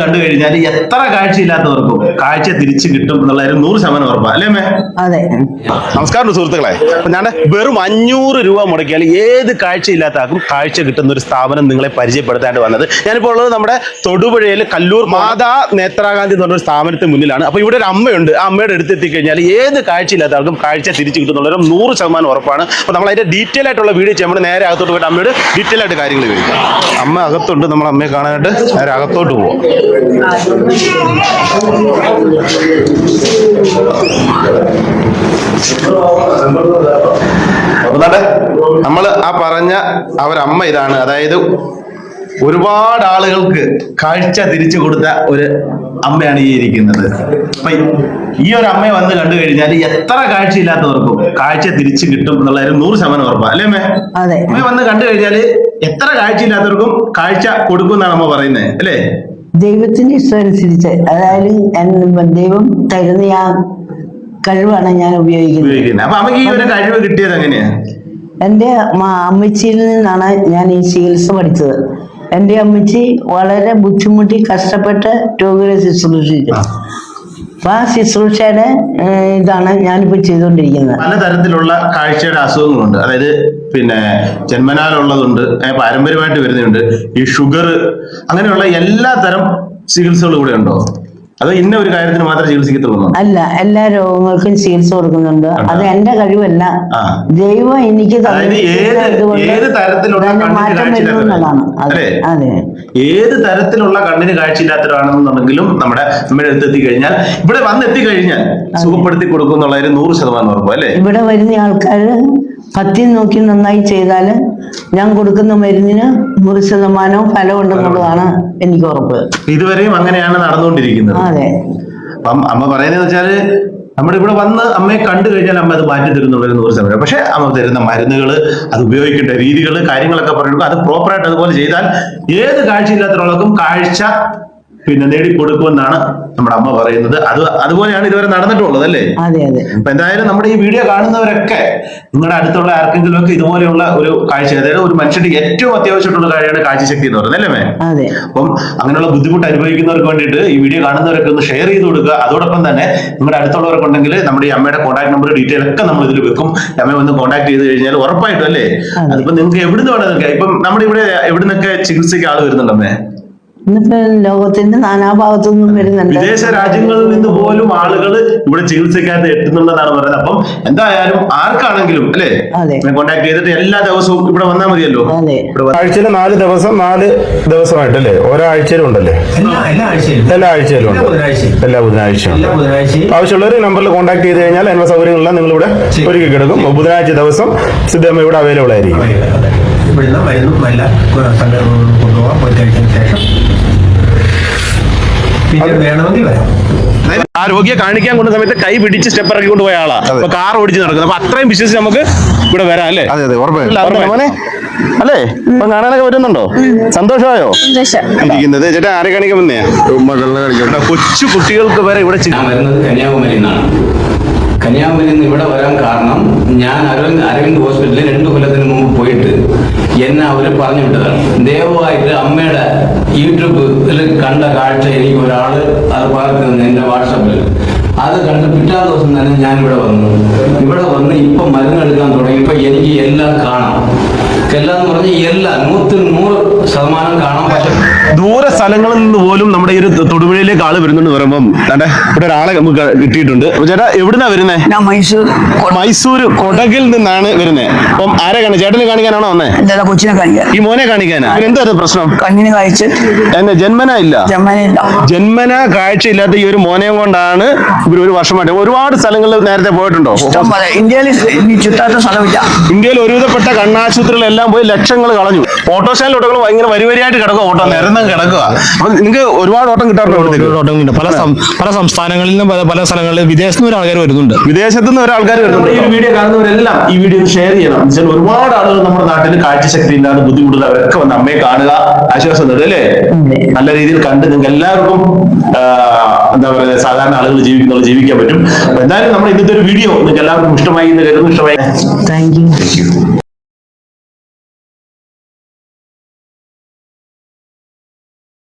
കണ്ടു കഴിഞ്ഞാൽ എത്ര കാഴ്ചയില്ലാത്തവർക്കും കാഴ്ച തിരിച്ചു കിട്ടും എന്നുള്ള ഒരു നൂറ് ശതമാനം ഉറപ്പാ. അല്ലേ മേ അതെ. നമസ്കാരം സുഹൃത്തുക്കളെ. ഞാൻ വെറും അഞ്ഞൂറ് രൂപ മുടക്കിയാൽ ഏത് കാഴ്ചയില്ലാത്ത ആൾക്കും കാഴ്ച കിട്ടുന്ന ഒരു സ്ഥാപനം നിങ്ങളെ പരിചയപ്പെടുത്താണ്ട് വന്നത്. ഞാനിപ്പോൾ ഉള്ളത് നമ്മുടെ തൊടുപുഴയിൽ കല്ലൂർ മാതാ നേത്രാഗാന്ധി എന്ന് പറഞ്ഞ സ്ഥാപനത്തിന് മുന്നിലാണ്. അപ്പൊ ഇവിടെ ഒരു അമ്മയുണ്ട്. ആ അമ്മയുടെ അടുത്തെത്തി കഴിഞ്ഞാൽ ഏത് കാഴ്ചയില്ലാത്ത ആൾക്കും കാഴ്ച തിരിച്ചു കിട്ടുന്നുള്ള ഒരു നൂറ് ശതമാനം ഉറപ്പാണ്. അപ്പൊ നമ്മൾ അതിന്റെ ഡീറ്റെയിൽ ആയിട്ടുള്ള വീഡിയോ ചെയ്യുമ്പോൾ നേരെ അകത്തോട്ട് പോയിട്ട് അമ്മയോട് ഡീറ്റെയിൽ ആയിട്ട് കാര്യങ്ങൾ ചോദിക്കാം. അമ്മ അകത്തുണ്ട്. നമ്മൾ അമ്മയെ കാണാനായിട്ട് നേരെ അകത്തോട്ട് പോവാം. അതെ നമ്മൾ ആ പറഞ്ഞ അവരമ്മ ഇതാണ്. അതായത് ഒരുപാട് ആളുകൾക്ക് കാഴ്ച തിരിച്ചു കൊടുത്ത ഒരു അമ്മയാണ് ഈ ഇരിക്കുന്നത്. അപ്പൊ ഈ ഒരു അമ്മയെ വന്ന് കണ്ടു കഴിഞ്ഞാൽ എത്ര കാഴ്ച ഇല്ലാത്തവർക്കും കാഴ്ച തിരിച്ചു കിട്ടും എന്നുള്ള ഒരു നൂറ് ശതമാനം ഉറപ്പാ. അല്ലേ അമ്മേ? അമ്മയെ വന്ന് കണ്ടു കഴിഞ്ഞാൽ എത്ര കാഴ്ച ഇല്ലാത്തവർക്കും കാഴ്ച കൊടുക്കും എന്നാണ് അമ്മ പറയുന്നത്. അല്ലേ? ദൈവത്തിന്റെ ഇഷ്ടം അനുസരിച്ച് അതായത് ദൈവം തരുന്ന ആ കഴിവാണ് ഞാൻ ഉപയോഗിക്കുന്നത്. എന്റെ അമ്മച്ചിയിൽ നിന്നാണ് ഞാൻ ഈ ചികിത്സ പഠിച്ചത്. എന്റെ അമ്മച്ചി വളരെ ബുദ്ധിമുട്ടി കഷ്ടപ്പെട്ട് രോഗികളെ ശുശ്രൂഷിച്ചു അപ്പൊ ശുശ്രൂഷയുടെ ഇതാണ് ഞാനിപ്പോൾ ചെയ്തുകൊണ്ടിരിക്കുന്നത്. പലതരത്തിലുള്ള കാഴ്ചയുടെ അസുഖങ്ങളുണ്ട്. അതായത് പിന്നെ ജന്മനാലുള്ളതുണ്ട് പാരമ്പര്യമായിട്ട് വരുന്നുണ്ട് ഈ ഷുഗർ അങ്ങനെയുള്ള എല്ലാ തരം ചികിത്സകളും ഇവിടെ ഉണ്ടോ അത് ഇന്ന ഒരു കാര്യത്തിന് മാത്രമേ ചികിത്സിക്കത്തുള്ളൂ അല്ല എല്ലാ രോഗങ്ങൾക്കും ചികിത്സ കൊടുക്കുന്നുണ്ട്. അത് എന്റെ കഴിവല്ല. ദൈവം എനിക്ക് തരത്തിലുള്ള കണ്ണിന്? ഏത് തരത്തിലുള്ള കണ്ണിന് കാഴ്ചയില്ലാത്തവരാണെന്നുണ്ടെങ്കിലും നമ്മുടെ നമ്മുടെ അടുത്ത് എത്തിക്കഴിഞ്ഞാൽ ഇവിടെ വന്നെത്തിക്കഴിഞ്ഞാൽ സുഖപ്പെടുത്തി കൊടുക്കും എന്നുള്ള നൂറ് ശതമാനം ഉറപ്പ് അല്ലേ? ഇവിടെ വരുന്ന ആൾക്കാർ പത്തി നോക്കി നന്നായി ചെയ്താൽ ഞാൻ കൊടുക്കുന്ന മരുന്നിന് നൂറ് ശതമാനവും ഫലം ഉണ്ടെന്നുള്ളതാണ് എനിക്ക് ഉറപ്പ്. ഇതുവരെയും അങ്ങനെയാണ് നടന്നുകൊണ്ടിരിക്കുന്നത്. അതെ. അപ്പം അമ്മ പറയുന്നത് വെച്ചാൽ നമ്മുടെ ഇവിടെ വന്ന് അമ്മയെ കണ്ടു കഴിഞ്ഞാൽ അമ്മ അത് മാറ്റി തരുന്നുള്ളൊരു നൂറ് ശതമാനം. പക്ഷെ അമ്മ തരുന്ന മരുന്നുകൾ അത് ഉപയോഗിക്കേണ്ട രീതികൾ കാര്യങ്ങളൊക്കെ പറയുമ്പോൾ അത് പ്രോപ്പറായിട്ട് അതുപോലെ ചെയ്താൽ ഏത് കാഴ്ചയില്ലാത്തവർക്കും കാഴ്ച പിന്നെ നേടിക്കൊടുക്കുമെന്നാണ് നമ്മുടെ അമ്മ പറയുന്നത്. അത് അതുപോലെയാണ് ഇതുവരെ നടന്നിട്ടുള്ളത് അല്ലേ? അതെ അതെ. അപ്പൊ എന്തായാലും നമ്മുടെ ഈ വീഡിയോ കാണുന്നവരൊക്കെ നിങ്ങളുടെ അടുത്തുള്ള ആർക്കെങ്കിലും ഒക്കെ ഇതുപോലെയുള്ള ഒരു കാഴ്ച അതായത് ഒരു മനുഷ്യന്റെ ഏറ്റവും അത്യാവശ്യമായിട്ടുള്ള കാര്യമാണ് കാഴ്ചശക്തി എന്ന് പറയുന്നത് അല്ലേ മേ അതെ. അപ്പം അങ്ങനെയുള്ള ബുദ്ധിമുട്ട് അനുഭവിക്കുന്നവർക്ക് വേണ്ടിയിട്ട് ഈ വീഡിയോ കാണുന്നവരൊക്കെ ഒന്ന് ഷെയർ ചെയ്ത് കൊടുക്കുക. അതോടൊപ്പം തന്നെ നിങ്ങളുടെ അടുത്തുള്ളവർക്ക് ഉണ്ടെങ്കിൽ നമ്മുടെ ഈ അമ്മയുടെ കോൺടാക്ട് നമ്പർ ഡീറ്റെയിൽ ഒക്കെ നമ്മൾ ഇതിൽ വെക്കും. അമ്മയെ ഒന്ന് കോൺടാക്ട് ചെയ്ത് കഴിഞ്ഞാൽ ഉറപ്പായിട്ടും അല്ലേ? അതിപ്പോ നിങ്ങൾക്ക് എവിടുന്ന് വേണമെന്നൊക്കെ ഇപ്പം നമ്മുടെ ഇവിടെ എവിടുന്നൊക്കെ ചികിത്സയ്ക്ക് ആൾ വരുന്നുണ്ട് അമ്മേ? ഇന്നിപ്പോ ലോകത്തിന്റെ നാനാഭാഗത്തു നിന്നും വരുന്നുണ്ട്. വിദേശ രാജ്യങ്ങളിൽ നിന്ന് പോലും ആളുകൾ ഇവിടെ ചികിത്സയ്ക്കായിട്ട് എത്തുന്നുണ്ടെന്നാണ് പറയുന്നത്. അപ്പം എന്തായാലും ആർക്കാണെങ്കിലും അല്ലേ. കോൺടാക്ട് ചെയ്തിട്ട് എല്ലാ ദിവസവും ഇവിടെ വന്നാൽ മതിയല്ലോ. ആഴ്ചയിൽ നാല് ദിവസം നാല് ദിവസമായിട്ടല്ലേ? ഓരോ ആഴ്ചയിലും ഉണ്ടല്ലേ? എല്ലാ ആഴ്ചയിലും. എല്ലാ ഉണ്ട്. ബുധനാഴ്ചയും എല്ലാ ബുധനാഴ്ചയും എല്ലാ ഉണ്ട് ആവശ്യമുള്ളവർ നമ്പറിൽ കോൺടാക്ട് ചെയ്ത് കഴിഞ്ഞാൽ അതിനുള്ള സൗകര്യങ്ങളെല്ലാം നിങ്ങൾ ഇവിടെ ഒരുക്കി കിടക്കും. ബുധനാഴ്ച ദിവസം സിദ്ധമ്മ ഇവിടെ അവൈലബിൾ ആയിരിക്കും. ഇവിടുന്ന് മരുന്നും എല്ലാം കൊണ്ടുപോകാം പോയി കഴിച്ചതിന് ശേഷം പിന്നെ വേണമെങ്കിൽ വരാം. ആ രോഗിയെ കാണിക്കാൻ കൊണ്ട സമയത്ത് കൈ പിടിച്ച് സ്റ്റെപ്പ് ഇറക്കി കൊണ്ടുപോയ ആളാ. അപ്പൊ കാർ ഓടിച്ച് നടക്കുന്നത് അപ്പൊ അത്രയും വിശ്വസിച്ച് നമുക്ക് ഇവിടെ വരാം അല്ലേ? അതെ അതെ അല്ല, ഇപ്പൊ കാണാനൊക്കെ വരുന്നുണ്ടോ? സന്തോഷമായോ? ഇരിക്കുന്നത്. ചേട്ടാ ആരെ കാണിക്കാൻ വന്നേ? കൊച്ചു കുട്ടികൾക്ക് വരെ ഇവിടെ കന്യാകുമാരി കന്യാകുമാരി ഇവിടെ വരാൻ കാരണം ഞാൻ അരവിന്ദ് അരവിന്ദ് ഹോസ്പിറ്റലിൽ രണ്ട് കൊല്ലത്തിന് മുമ്പ് പോയിട്ട് എന്നെ അവർ പറഞ്ഞു വിട്ടതാണ്. ദയവായിട്ട് അമ്മയുടെ യൂട്യൂബിൽ കണ്ട കാഴ്ച എനിക്ക് ഒരാൾ അത് പകർത്തുന്നു തന്നു എന്റെ വാട്സാപ്പിൽ. അത് കണ്ട് പിറ്റാ ദിവസം തന്നെ ഞാൻ ഇവിടെ വന്നു. ഇവിടെ വന്ന് ഇപ്പം മരുന്നെടുക്കാൻ തുടങ്ങിയപ്പോൾ എനിക്ക് എല്ലാം കാണാം. എല്ലാം എന്ന് പറഞ്ഞാൽ എല്ലാം നൂറ്റിൽ നൂറ് ശതമാനം കാണാൻ പറ്റും. ദൂര സ്ഥലങ്ങളിൽ നിന്ന് പോലും നമ്മുടെ ഈ ഒരു തൊടുപുഴയിലേക്ക് ആൾ വരുന്നുണ്ട് പറയുമ്പം തന്റെ ഇവിടെ ഒരാളെ നമുക്ക് കിട്ടിയിട്ടുണ്ട്. അപ്പൊ ചേട്ടാ എവിടുന്നാ വരുന്നേ? ഞാൻ മൈസൂർ. മൈസൂർ കൊടകിൽ നിന്നാണ് വരുന്നേ. അപ്പം ആരെ കാണി ചേട്ടനെ കാണിക്കാനാണോ വന്നേ? എന്താ കൊച്ചിനെ കാണിക്കാൻ ഈ മോനെ കാണിക്കാനാ? എന്തായിരുന്നു പ്രശ്നം? കണ്ണിന് കാഴ്ച. എന്നെ ജന്മന ഇല്ല? ജന്മന കാഴ്ച ഇല്ലാത്ത ഈ ഒരു മോനെയും കൊണ്ടാണ് ഇവർ ഒരു വർഷമായിട്ട്. ഒരുപാട് സ്ഥലങ്ങളിൽ നേരത്തെ പോയിട്ടുണ്ടോ? ഇന്ത്യയിൽ ഇനി ചുറ്റാത്ത സ്ഥലമില്ല. ഇന്ത്യയിൽ ഒരുവിധപ്പെട്ട കണ്ണാശുപത്രികളെല്ലാം പോയി ലക്ഷങ്ങൾ കളഞ്ഞു. ഓട്ടോകൾ ഭയങ്കര വരിവരിയായിട്ട് കിടക്കുക ഓട്ടം. നിരന്തരം കിടക്കുക അപ്പൊ നിങ്ങൾക്ക് ഒരുപാട് ഓട്ടം കിട്ടാറുണ്ട് ഓട്ടം പല പല സംസ്ഥാനങ്ങളിൽ നിന്നും പല- പല സ്ഥലങ്ങളിൽ വിദേശത്തു നിന്ന് ആൾക്കാർ വരുന്നുണ്ട്. വിദേശത്ത് നിന്ന് ഒരാൾക്കാർ വരുന്നുണ്ട്. ഈ വീഡിയോ കാണുന്നവരെല്ലാം ഈ വീഡിയോ ഷെയർ ചെയ്യണം. എന്ന് വെച്ചാൽ ഒരുപാട് ആളുകൾ നമ്മുടെ നാട്ടിൽ കാഴ്ചശക്തി ഇല്ലാതെ ബുദ്ധിമുട്ടുള്ളവരൊക്കെ വന്ന് അമ്മയെ കാണുക ആശ്വാസം തരും അല്ലേ നല്ല രീതിയിൽ കണ്ട് നിങ്ങൾക്ക് എല്ലാവർക്കും എന്താ പറയുക സാധാരണ ആളുകൾ ജീവിക്കുന്ന ജീവിക്കാൻ പറ്റും. എന്തായാലും നമ്മുടെ ഇന്നത്തെ ഒരു വീഡിയോ നിങ്ങൾക്ക് എല്ലാവർക്കും ഇഷ്ടമായി എന്ന് കരുതുന്നു. ഇഷ്ടമായി. Thank you